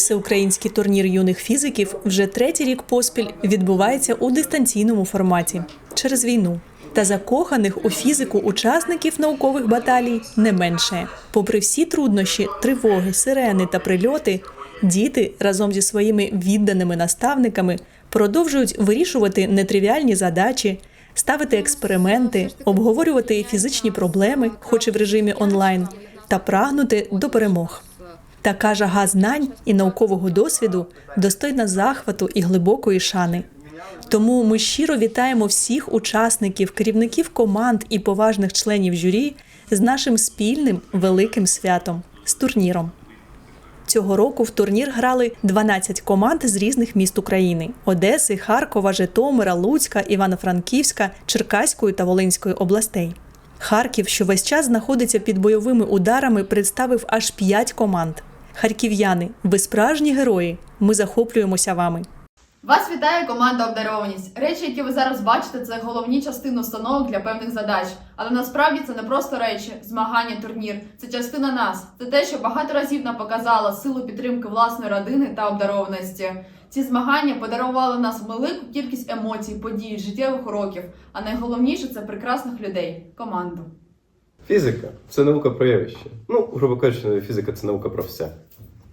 Всеукраїнський турнір юних фізиків вже третій рік поспіль відбувається у дистанційному форматі через війну. Та закоханих у фізику учасників наукових баталій не менше. Попри всі труднощі, тривоги, сирени та прильоти, діти разом зі своїми відданими наставниками продовжують вирішувати нетривіальні задачі, ставити експерименти, обговорювати фізичні проблеми, хоч і в режимі онлайн, та прагнути до перемог. Така жага знань і наукового досвіду достойна захвату і глибокої шани. Тому ми щиро вітаємо всіх учасників, керівників команд і поважних членів журі з нашим спільним великим святом з турніром. Цього року в турнір грали 12 команд з різних міст України: Одеси, Харкова, Житомира, Луцька, Івано-Франківська, Черкаської та Волинської областей. Харків, що весь час знаходиться під бойовими ударами, представив аж 5 команд. Харків'яни, ви справжні герої. Ми захоплюємося вами. Вас вітає команда Обдарованість. Речі, які ви зараз бачите, це головні частини установок для певних задач. Але насправді це не просто речі, змагання, турнір. Це частина нас. Це те, що багато разів нам показало силу підтримки власної родини та обдарованості. Ці змагання подарували нас велику кількість емоцій, подій, життєвих уроків. А найголовніше це прекрасних людей команду. Фізика це наука про явище. Ну, грубо кажучи, фізика це наука про все.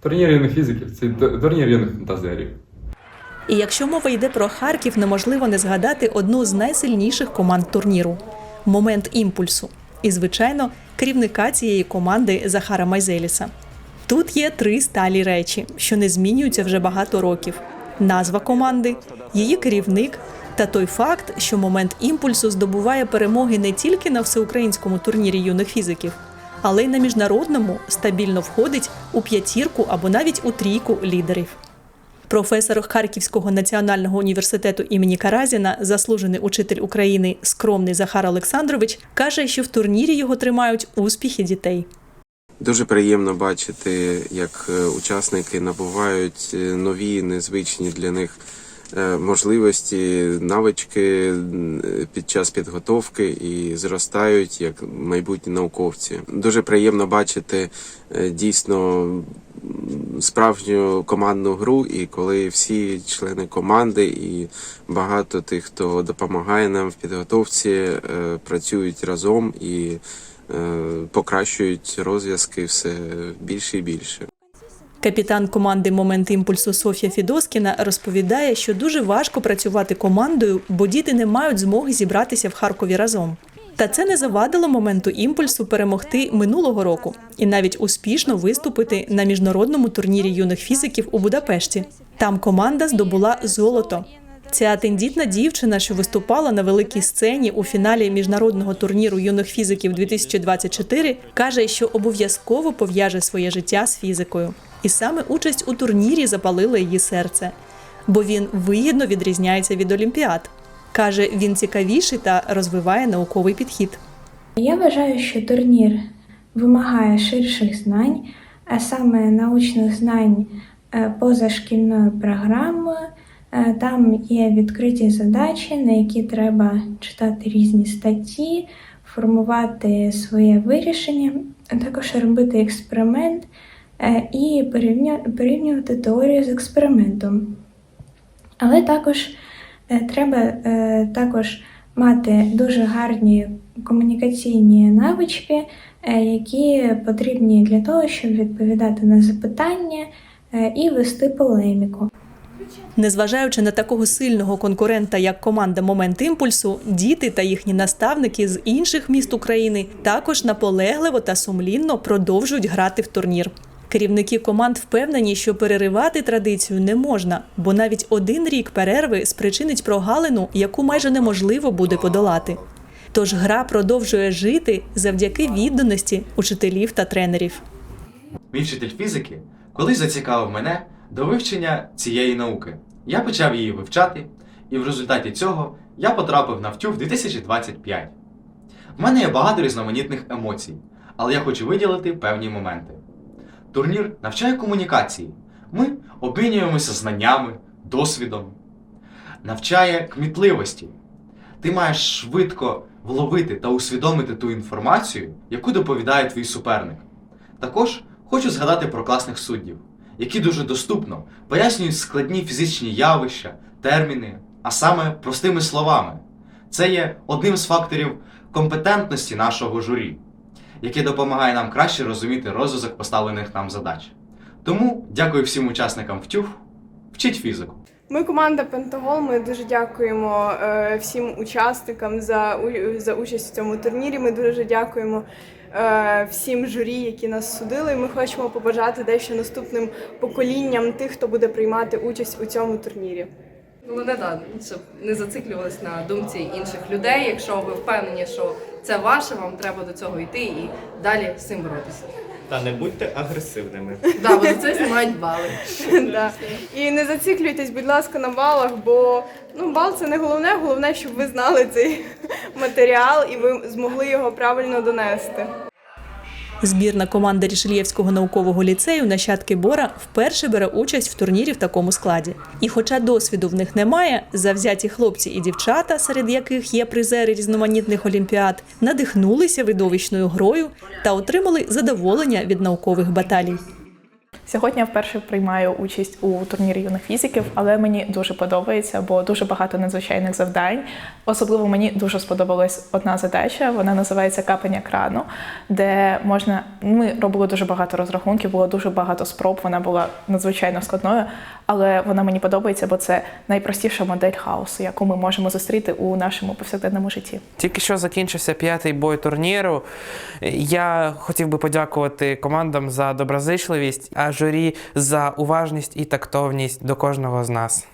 Турнір юних фізиків це турнір юних фантазерів. І якщо мова йде про Харків, неможливо не згадати одну з найсильніших команд турніру момент імпульсу. І, звичайно, керівника цієї команди Захара Майзеліса. Тут є три сталі речі, що не змінюються вже багато років: назва команди, її керівник та той факт, що момент імпульсу здобуває перемоги не тільки на всеукраїнському турнірі юних фізиків, але й на міжнародному стабільно входить у п'ятірку або навіть у трійку лідерів. Професор Харківського національного університету імені Каразіна, заслужений учитель України, скромний Захар Олександрович, каже, що в турнірі його тримають успіхи дітей. Дуже приємно бачити, як е, учасники набувають е, нові, незвичні для них можливості, навички е, під час підготовки і зростають як майбутні науковці. Дуже приємно бачити е, дійсно справжню командну гру, і коли всі члени команди і багато тих, хто допомагає нам в підготовці, е, працюють разом і е, покращують розв'язки все більше і більше. Капітан команди Момент імпульсу Софія Фідоскіна розповідає, що дуже важко працювати командою, бо діти не мають змоги зібратися в Харкові разом. Та це не завадило моменту імпульсу перемогти минулого року і навіть успішно виступити на міжнародному турнірі юних фізиків у Будапешті. Там команда здобула золото. Ця тендітна дівчина, що виступала на великій сцені у фіналі міжнародного турніру юних фізиків 2024, каже, що обов'язково пов'яже своє життя з фізикою. І саме участь у турнірі запалила її серце, бо він вигідно відрізняється від олімпіад. Каже, він цікавіший та розвиває науковий підхід. Я вважаю, що турнір вимагає ширших знань, а саме научних знань е, поза шкільною програмою. Е, Там є відкриті задачі, на які треба читати різні статті, формувати своє вирішення, а також робити експеримент е, і порівнювати теорію з експериментом. Але також е, треба також мати дуже гарні комунікаційні навички, які потрібні для того, щоб відповідати на запитання і вести полеміку. Незважаючи на такого сильного конкурента, як команда Момент імпульсу, діти та їхні наставники з інших міст України також наполегливо та сумлінно продовжують грати в турнір. Керівники команд впевнені, що переривати традицію не можна, бо навіть один рік перерви спричинить прогалину, яку майже неможливо буде подолати. Тож гра продовжує жити завдяки відданості учителів та тренерів. Мій вчитель фізики колись зацікавив мене до вивчення цієї науки. Я почав її вивчати, і в результаті цього я потрапив на втюг 2025. В мене є багато різноманітних емоцій, але я хочу виділити певні моменти. Турнір навчає комунікації. Ми обмінюємося знаннями, досвідом, навчає кмітливості. Ти маєш швидко вловити та усвідомити ту інформацію, яку доповідає твій суперник. Також хочу згадати про класних суддів, які дуже доступно пояснюють складні фізичні явища, терміни, а саме простими словами. Це є одним з факторів компетентності нашого журі, яке допомагає нам краще розуміти розв'язок поставлених нам задач. Тому дякую всім учасникам ВТЮФ, вчіть фізику. Ми команда Пентагол. Ми дуже дякуємо е, всім учасникам за, за участь у цьому турнірі. Ми дуже дякуємо всім журі, які нас судили. Ми хочемо побажати дещо наступним поколінням тих, хто буде приймати участь у цьому турнірі. Головне, да, щоб не зациклювалися на думці інших людей. Якщо ви впевнені, що це ваше, вам треба до цього йти і далі з цим боротися. Та не будьте агресивними. Да, бо за це знімають бали. Да. І не зациклюйтесь, будь ласка, на балах, бо ну, бал це не головне. Головне, щоб ви знали цей матеріал і ви змогли його правильно донести. Збірна команда Рішельєвського наукового ліцею нащадки Бора вперше бере участь в турнірі в такому складі. І хоча досвіду в них немає, завзяті хлопці і дівчата, серед яких є призери різноманітних олімпіад, надихнулися видовищною грою та отримали задоволення від наукових баталій. Сьогодні я вперше приймаю участь у турнірі юних фізиків, але мені дуже подобається, бо дуже багато надзвичайних завдань. Особливо мені дуже сподобалась одна задача. Вона називається капання крану, де можна. Ми робили дуже багато розрахунків, було дуже багато спроб. Вона була надзвичайно складною, але вона мені подобається, бо це найпростіша модель хаосу, яку ми можемо зустріти у нашому повсякденному житті. Тільки що закінчився п'ятий бой турніру. Я хотів би подякувати командам за доброзичливість, а журі за уважність і тактовність до кожного з нас.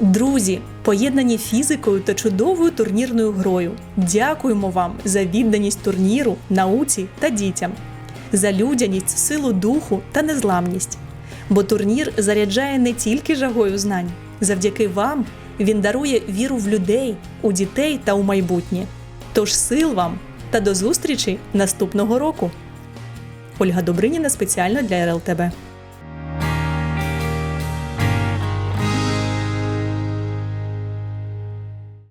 Друзі, поєднані фізикою та чудовою турнірною грою. Дякуємо вам за відданість турніру, науці та дітям, за людяність, силу духу та незламність. Бо турнір заряджає не тільки жагою знань. Завдяки вам він дарує віру в людей, у дітей та у майбутнє. Тож сил вам та до зустрічі наступного року. Ольга Добриніна спеціально для РЛТБ.